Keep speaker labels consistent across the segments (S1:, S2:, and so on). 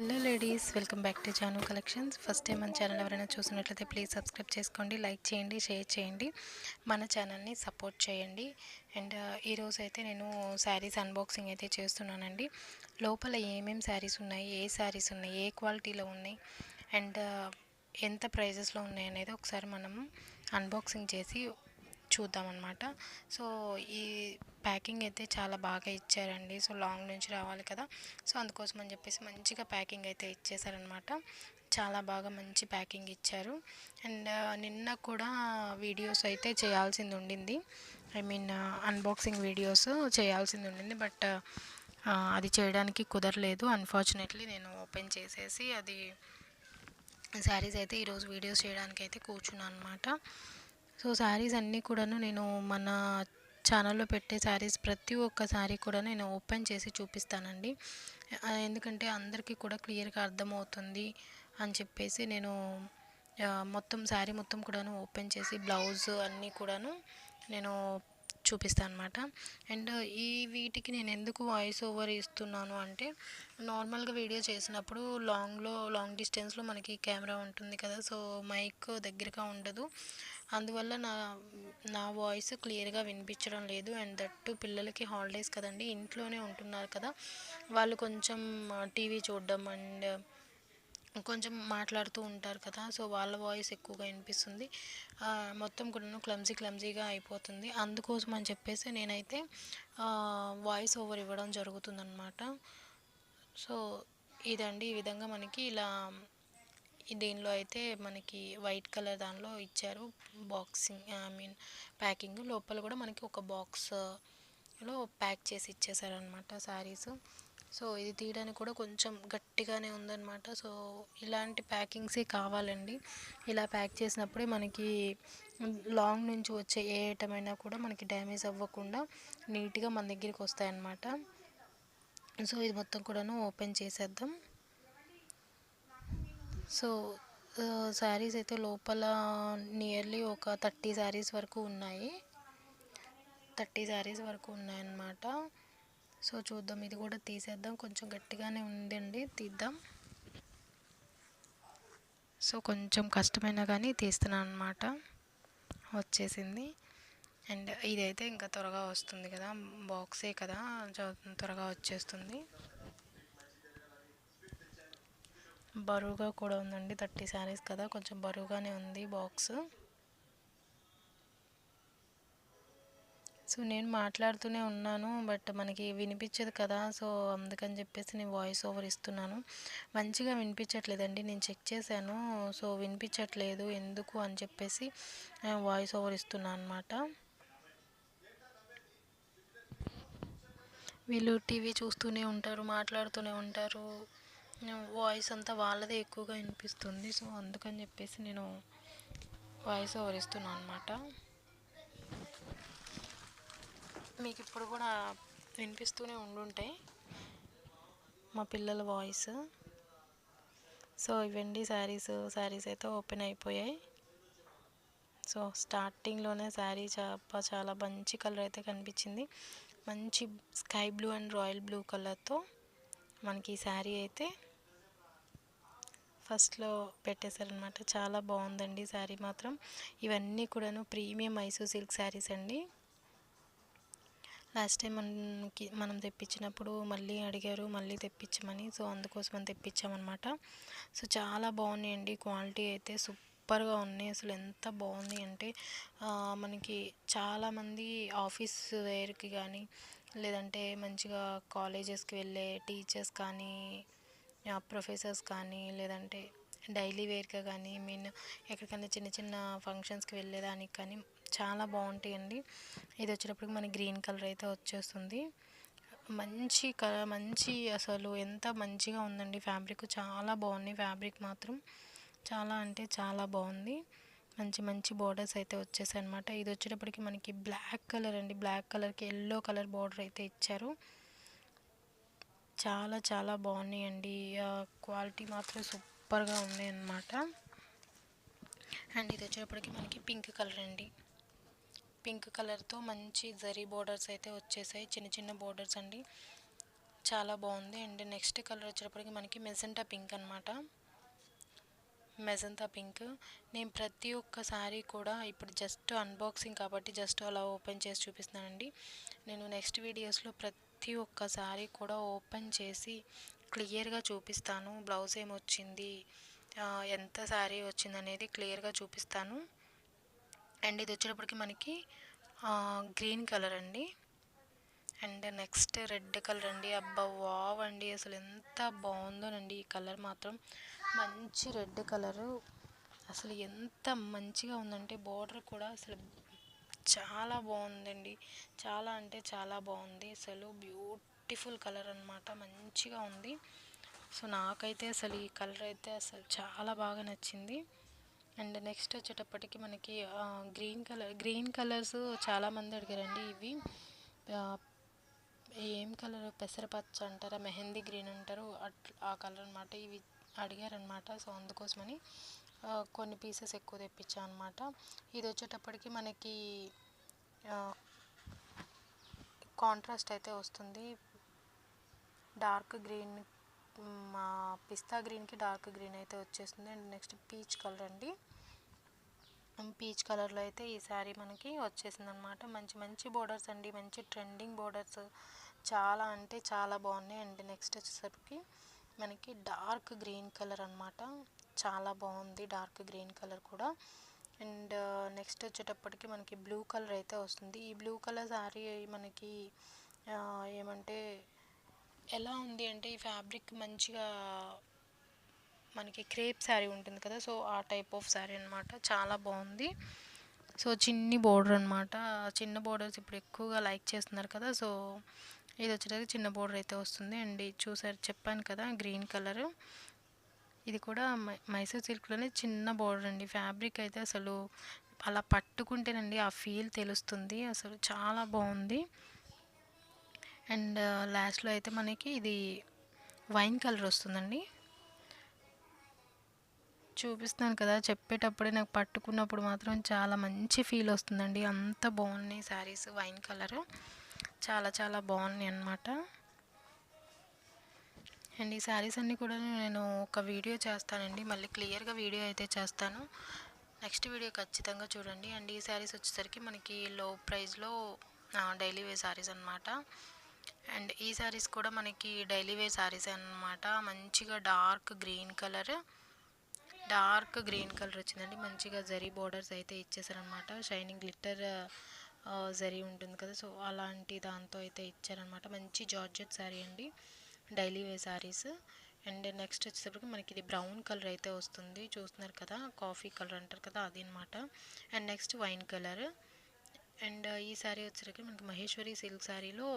S1: Hello ladies welcome back to Janu collections. First time మన channel ఎవరైనా చూసినట్లయితే please subscribe చేసుకోండి లైక్ చేయండి షేర్ చేయండి మన ఛానల్ని సపోర్ట్ చేయండి. అండ్ ఈరోజు అయితే నేను శారీస్ అన్బాక్సింగ్ అయితే చేస్తున్నానండి. లోపల ఏమేమి శారీస్ ఉన్నాయి ఏ శారీస్ ఉన్నాయి ఏ క్వాలిటీలో ఉన్నాయి అండ్ ఎంత ప్రైజెస్లో ఉన్నాయి అనేది ఒకసారి మనం అన్బాక్సింగ్ చేసి చూద్దామన్నమాట. సో ఈ ప్యాకింగ్ అయితే చాలా బాగా ఇచ్చారండి. సో లాంగ్ నుంచి రావాలి కదా. సో అందుకోసం అని చెప్పేసి మంచిగా ప్యాకింగ్ అయితే ఇచ్చేసారనమాట చాలా బాగా మంచి ప్యాకింగ్ ఇచ్చారు. అండ్ నిన్న కూడా వీడియోస్ అయితే చేయాల్సింది ఉండింది. ఐ మీన్ అన్బాక్సింగ్ వీడియోస్ చేయాల్సింది ఉండింది. బట్ అది చేయడానికి కుదరలేదు. అన్ఫార్చునేట్లీ నేను ఓపెన్ చేసేసి అది శారీస్ అయితే ఈరోజు వీడియోస్ చేయడానికి అయితే కూర్చున్నాను అనమాట సో శారీస్ అన్నీ కూడాను నేను మన ఛానల్లో పెట్టే శారీస్ ప్రతి ఒక్క శారీ కూడా నేను ఓపెన్ చేసి చూపిస్తానండి. ఎందుకంటే అందరికీ కూడా క్లియర్గా అర్థమవుతుంది అని చెప్పేసి నేను మొత్తం శారీ మొత్తం కూడాను ఓపెన్ చేసి బ్లౌజ్ అన్నీ కూడాను నేను చూపిస్తాను అనమాట అండ్ ఈ వీటికి నేను ఎందుకు వాయిస్ ఓవర్ ఇస్తున్నాను అంటే నార్మల్గా వీడియో చేసినప్పుడు లాంగ్లో లాంగ్ డిస్టెన్స్లో మనకి కెమెరా ఉంటుంది కదా సో మైక్ దగ్గరగా ఉండదు. అందువల్ల నా నా వాయిస్ క్లియర్గా వినిపించడం లేదు. అండ్ దట్టు పిల్లలకి హాలిడేస్ కదండి ఇంట్లోనే ఉంటున్నారు కదా వాళ్ళు కొంచెం టీవీ చూడడం అండ్ కొంచెం మాట్లాడుతూ ఉంటారు కదా సో వాళ్ళ వాయిస్ ఎక్కువగా వినిపిస్తుంది. మొత్తం కూడా క్లమ్జీ క్లమ్జీగా అయిపోతుంది. అందుకోసం అని చెప్పేసి నేనైతే వాయిస్ ఓవర్ ఇవ్వడం జరుగుతుందనమాట సో ఇదండి ఈ విధంగా మనకి ఇలా దీనిలో అయితే మనకి వైట్ కలర్ దానిలో ఇచ్చారు. Boxing I mean packing. లోపల కూడా మనకి ఒక బాక్స్లో ప్యాక్ చేసి ఇచ్చేసారనమాట శారీస్. సో ఇది తీయడానికి కూడా కొంచెం గట్టిగానే ఉందన్నమాట. సో ఇలాంటి ప్యాకింగ్సే కావాలండి. ఇలా ప్యాక్ చేసినప్పుడే మనకి లాంగ్ నుంచి వచ్చే ఏ ఐటమ్ అయినా కూడా మనకి డ్యామేజ్ అవ్వకుండా నీట్గా మన దగ్గరికి వస్తాయన్నమాట. సో ఇది మొత్తం కూడాను ఓపెన్ చేసేద్దాం. సో శారీస్ అయితే లోపల నియర్లీ ఒక థర్టీ శారీస్ వరకు ఉన్నాయి. థర్టీ శారీస్ వరకు ఉన్నాయన్నమాట. సో చూద్దాం ఇది కూడా తీసేద్దాం. కొంచెం గట్టిగానే ఉందండి తీద్దాం. సో కొంచెం కష్టమైనా కానీ తీస్తున్నాను అనమాట వచ్చేసింది. అండ్ ఇదైతే ఇంకా త్వరగా వస్తుంది కదా బాక్సే కదా చ- త్వరగా వచ్చేస్తుంది. బరువుగా కూడా ఉందండి థర్టీ శారీస్ కదా కొంచెం బరువుగానే ఉంది బాక్స్. సో నేను మాట్లాడుతూనే ఉన్నాను. బట్ మనకి వినిపించదు కదా. సో అందుకని చెప్పేసి నేను వాయిస్ ఓవర్ ఇస్తున్నాను. మంచిగా వినిపించట్లేదండి. నేను చెక్ చేశాను. సో వినిపించట్లేదు. ఎందుకు అని చెప్పేసి వాయిస్ ఓవర్ ఇస్తున్నాను అనమాట వీళ్ళు టీవీ చూస్తూనే ఉంటారు మాట్లాడుతూనే ఉంటారు. వాయిస్ అంతా వాళ్ళదే ఎక్కువగా వినిపిస్తుంది. సో అందుకని చెప్పేసి నేను వాయిస్ ఓవర్ ఇస్తున్నాను అనమాట మీకు ఇప్పుడు కూడా వినిపిస్తూనే ఉండుంటాయి మా పిల్లల వాయిస్. సో ఇవండి శారీస్. శారీస్ అయితే ఓపెన్ అయిపోయాయి. సో స్టార్టింగ్లోనే శారీ చాలా చాలా మంచి కలర్ అయితే కనిపించింది. మంచి sky blue and royal blue కలర్తో మనకి ఈ శారీ అయితే ఫస్ట్లో పెట్టేశారనమాట చాలా బాగుందండి శారీ మాత్రం. ఇవన్నీ కూడాను ప్రీమియం మైసూర్ సిల్క్ శారీస్ అండి. లాస్ట్ టైం మనకి మనం తెప్పించినప్పుడు మళ్ళీ అడిగారు మళ్ళీ తెప్పించమని. సో అందుకోసం అని తెప్పించామన్నమాట. సో చాలా బాగున్నాయండి. క్వాలిటీ అయితే సూపర్గా ఉన్నాయి. అసలు ఎంత బాగుంది అంటే మనకి చాలామంది ఆఫీస్ వేర్కి కానీ లేదంటే మంచిగా కాలేజెస్కి వెళ్ళే టీచర్స్ కానీ ప్రొఫెసర్స్ కానీ లేదంటే డైలీ వేర్గా కానీ మీన్ ఎక్కడికైనా చిన్న చిన్న ఫంక్షన్స్కి వెళ్ళేదానికి కానీ చాలా బాగుంటాయండి. ఇది వచ్చేటప్పటికి మన గ్రీన్ కలర్ అయితే వచ్చేస్తుంది. మంచి కలర్ మంచి అసలు ఎంత మంచిగా ఉందండి. ఫ్యాబ్రిక్ చాలా బాగుంది. ఫ్యాబ్రిక్ మాత్రం చాలా అంటే చాలా బాగుంది. మంచి మంచి బోర్డర్స్ అయితే వచ్చేసాయి అనమాట ఇది వచ్చేటప్పటికి మనకి బ్లాక్ కలర్ అండి. బ్లాక్ కలర్కి ఎల్లో కలర్ బార్డర్ అయితే ఇచ్చారు. చాలా చాలా బాగున్నాయండి. క్వాలిటీ మాత్రం సూపర్గా ఉన్నాయి అన్నమాట అండ్ ఇది వచ్చేటప్పటికి మనకి పింక్ కలర్ అండి. పింక్ కలర్తో మంచి జరీ బోర్డర్స్ అయితే వచ్చేసాయి. చిన్న చిన్న బోర్డర్స్ అండి. చాలా బాగుంది. అండ్ నెక్స్ట్ కలర్ వచ్చేటప్పటికి మనకి మెజంటా పింక్ అనమాట మెజంతా పింక్. నేను ప్రతి ఒక్క శారీ కూడా ఇప్పుడు జస్ట్ అన్బాక్సింగ్ కాబట్టి జస్ట్ అలా ఓపెన్ చేసి చూపిస్తున్నానండి. నేను నెక్స్ట్ వీడియోస్లో ప్రతి ఒక్క శారీ కూడా ఓపెన్ చేసి క్లియర్గా చూపిస్తాను. బ్లౌజ్ ఏమొచ్చింది? ఎంత శారీ వచ్చింది అనేది క్లియర్గా చూపిస్తాను. అండ్ ఇది వచ్చేటప్పటికి మనకి గ్రీన్ కలర్ అండి. అండ్ నెక్స్ట్ రెడ్ కలర్ అండి. అబ్బా వావ్ అండి. అసలు ఎంత బాగుందోనండి. ఈ కలర్ మాత్రం మంచి రెడ్ కలరు. అసలు ఎంత మంచిగా ఉందంటే బోర్డర్ కూడా అసలు చాలా బాగుందండి. చాలా అంటే చాలా బాగుంది. అసలు బ్యూటిఫుల్ కలర్ అనమాట మంచిగా ఉంది. సో నాకైతే అసలు ఈ కలర్ అయితే అసలు చాలా బాగా నచ్చింది. అండ్ నెక్స్ట్ వచ్చేటప్పటికి మనకి గ్రీన్ కలర్ గ్రీన్ కలర్స్ చాలామంది అడిగారండి ఇవి. ఏం కలర్? పెసరపచ్చ అంటారా? మెహందీ గ్రీన్ అంటారు. అట్లా ఆ కలర్ అనమాట ఇవి అడిగారనమాట సో అందుకోసమని కొన్ని పీసెస్ ఎక్కువ తెప్పించాను అనమాట ఇది వచ్చేటప్పటికి మనకి కాంట్రాస్ట్ అయితే వస్తుంది. డార్క్ గ్రీన్ మా పిస్తా గ్రీన్కి డార్క్ గ్రీన్ అయితే వచ్చేస్తుంది. అండ్ నెక్స్ట్ పీచ్ కలర్ అండి. పీచ్ కలర్లో అయితే ఈ శారీ మనకి వచ్చేసింది అనమాట మంచి మంచి బోర్డర్స్ అండి. మంచి ట్రెండింగ్ బోర్డర్స్. చాలా అంటే చాలా బాగున్నాయి. అండ్ నెక్స్ట్ వచ్చేసరికి మనకి డార్క్ గ్రీన్ కలర్ అనమాట చాలా బాగుంది డార్క్ గ్రీన్ కలర్ కూడా. అండ్ నెక్స్ట్ వచ్చేటప్పటికి మనకి బ్లూ కలర్ అయితే వస్తుంది. ఈ బ్లూ కలర్ శారీ మనకి ఏమంటే ఎలా ఉంది అంటే ఈ ఫ్యాబ్రిక్ మంచిగా మనకి క్రేప్ శారీ ఉంటుంది కదా సో ఆ టైప్ ఆఫ్ శారీ అనమాట చాలా బాగుంది. సో చిన్ని బోర్డర్ అనమాట చిన్న బోర్డర్స్ ఇప్పుడు ఎక్కువగా లైక్ చేస్తున్నారు కదా సో ఇది వచ్చేటప్పుడు చిన్న బోర్డర్ అయితే వస్తుంది. అండ్ చూసారు చెప్పాను కదా గ్రీన్ కలర్. ఇది కూడా మైసూర్ సిల్క్లోనే చిన్న బోర్డర్ అండి. ఫ్యాబ్రిక్ అయితే అసలు అలా పట్టుకుంటేనండి ఆ ఫీల్ తెలుస్తుంది. అసలు చాలా బాగుంది. అండ్ లాస్ట్లో అయితే మనకి ఇది వైన్ కలర్ వస్తుందండి. చూపిస్తాను కదా చెప్పేటప్పుడే నాకు పట్టుకున్నప్పుడు మాత్రం చాలా మంచి ఫీల్ వస్తుందండి. అంత బాగున్నాయి శారీస్ వైన్ కలర్. చాలా చాలా బాగున్నాయి అన్నమాట. అండ్ ఈ శారీస్ అన్నీ కూడా నేను ఒక వీడియో చేస్తానండి. మళ్ళీ క్లియర్గా వీడియో అయితే చేస్తాను. నెక్స్ట్ వీడియో ఖచ్చితంగా చూడండి. అండ్ ఈ శారీస్ వచ్చేసరికి మనకి లో ప్రైస్లో డైలీ వే శారీస్ అనమాట అండ్ ఈ శారీస్ కూడా మనకి డైలీ వేర్ శారీస్ అనమాట మంచిగా dark green colour dark green colour వచ్చిందండి. మంచిగా జరీ బోర్డర్స్ అయితే ఇచ్చేసారనమాట షైనింగ్ గ్లిట్టర్ జరీ ఉంటుంది కదా. సో అలాంటి దాంతో అయితే ఇచ్చారనమాట మంచి జార్జెట్ శారీ అండి. Daily wear saris and next వచ్చేటప్పటికి మనకి ఇది బ్రౌన్ కలర్ అయితే వస్తుంది. చూస్తున్నారు కదా కాఫీ కలర్ అంటారు కదా అది అనమాట and next wine colour and ఈ శారీ వచ్చేసరికి మనకి మహేశ్వరి సిల్క్ శారీలో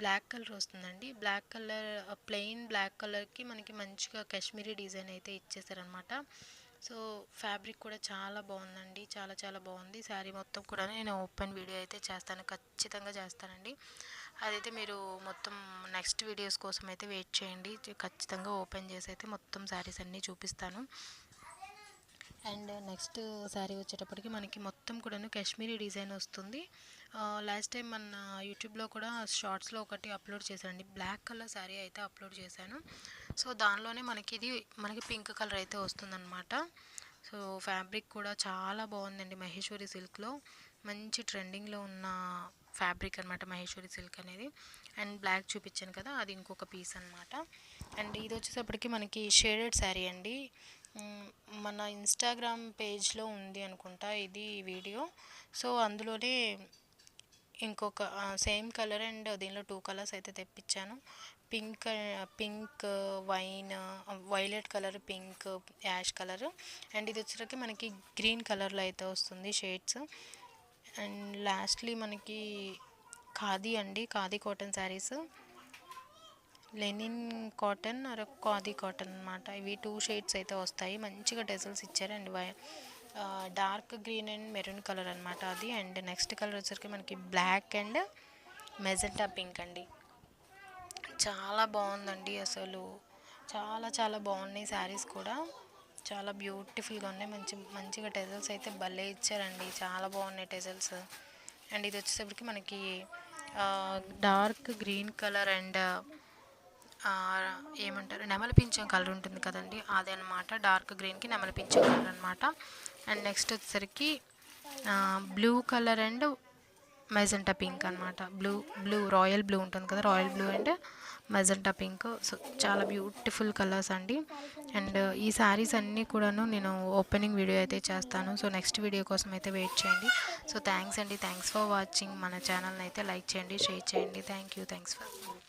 S1: బ్లాక్ కలర్ వస్తుందండి. బ్లాక్ కలర్ ప్లెయిన్ బ్లాక్ కలర్కి మనకి మంచిగా కాశ్మీరీ డిజైన్ అయితే ఇచ్చేసారనమాట సో ఫ్యాబ్రిక్ కూడా చాలా బాగుందండి. చాలా చాలా బాగుంది. శారీ మొత్తం కూడా నేను ఓపెన్ వీడియో అయితే చేస్తాను. ఖచ్చితంగా చేస్తానండి. అదైతే మీరు మొత్తం నెక్స్ట్ వీడియోస్ కోసం అయితే వెయిట్ చేయండి. ఖచ్చితంగా ఓపెన్ చేసి అయితే మొత్తం శారీస్ అన్నీ చూపిస్తాను. అండ్ నెక్స్ట్ శారీ వచ్చేటప్పటికి మనకి మొత్తం కూడాను కాశ్మీరీ డిజైన్ వస్తుంది. లాస్ట్ టైం మన యూట్యూబ్లో కూడా షార్ట్స్లో ఒకటి అప్లోడ్ చేశానండి. బ్లాక్ కలర్ శారీ అయితే అప్లోడ్ చేశాను. సో దానిలోనే మనకి ఇది మనకి పింక్ కలర్ అయితే వస్తుందన్నమాట. సో ఫ్యాబ్రిక్ కూడా చాలా బాగుందండి మహేశ్వరి సిల్క్లో మంచి ట్రెండింగ్లో ఉన్న ఫ్యాబ్రిక్ అనమాట మహేశ్వరి సిల్క్ అనేది. అండ్ బ్లాక్ చూపించాను కదా అది ఇంకొక పీస్ అనమాట అండ్ ఇది వచ్చేసప్పటికి మనకి షేడెడ్ శారీ అండి. మన ఇన్స్టాగ్రామ్ పేజ్లో ఉంది అనుకుంటా ఇది వీడియో. సో అందులోనే ఇంకొక సేమ్ కలర్ అండ్ దీనిలో టూ కలర్స్ అయితే తెప్పించాను. Pink pink wine violet colour pink ash colour. And ఇది వచ్చేసరికి మనకి గ్రీన్ కలర్లో అయితే వస్తుంది షేడ్స్. అండ్ లాస్ట్లీ మనకి ఖాదీ అండి khadi cotton saris. Linen cotton or khadi cotton అనమాట ఇవి టూ షేడ్స్ అయితే వస్తాయి. మంచిగా డెజల్స్ ఇచ్చారు and dark green and maroon colour అనమాట అది. అండ్ నెక్స్ట్ కలర్ వచ్చరికి మనకి బ్లాక్ అండ్ మెజెంటా పింక్ అండి. చాలా బాగుందండి అసలు. చాలా చాలా బాగున్నాయి శారీస్ కూడా. చాలా బ్యూటిఫుల్గా ఉన్నాయి. మంచి మంచిగా టెజల్స్ అయితే భలే ఇచ్చారండి. చాలా బాగున్నాయి టెజల్స్ అండ్ ఇది వచ్చేసరికి మనకి డార్క్ గ్రీన్ కలర్ అండ్ ఏమంటారు? నెమలి పింఛం కలర్ ఉంటుంది కదండి. అదనమాట డార్క్ గ్రీన్కి నెమలి పింఛం కలర్ అనమాట అండ్ నెక్స్ట్ వచ్చేసరికి blue colour and magenta pink అనమాట బ్లూ బ్లూ రాయల్ బ్లూ ఉంటుంది కదా royal blue and magenta pink so చాలా బ్యూటిఫుల్ కలర్స్ అండి. అండ్ ఈ శారీస్ అన్నీ కూడాను నేను ఓపెనింగ్ వీడియో అయితే చేస్తాను. సో నెక్స్ట్ వీడియో కోసం అయితే వెయిట్ చేయండి. సో థ్యాంక్స్ అండి. థ్యాంక్స్ ఫర్ వాచింగ్ మన ఛానల్ని అయితే లైక్ చేయండి షేర్ చేయండి. Thank you thanks for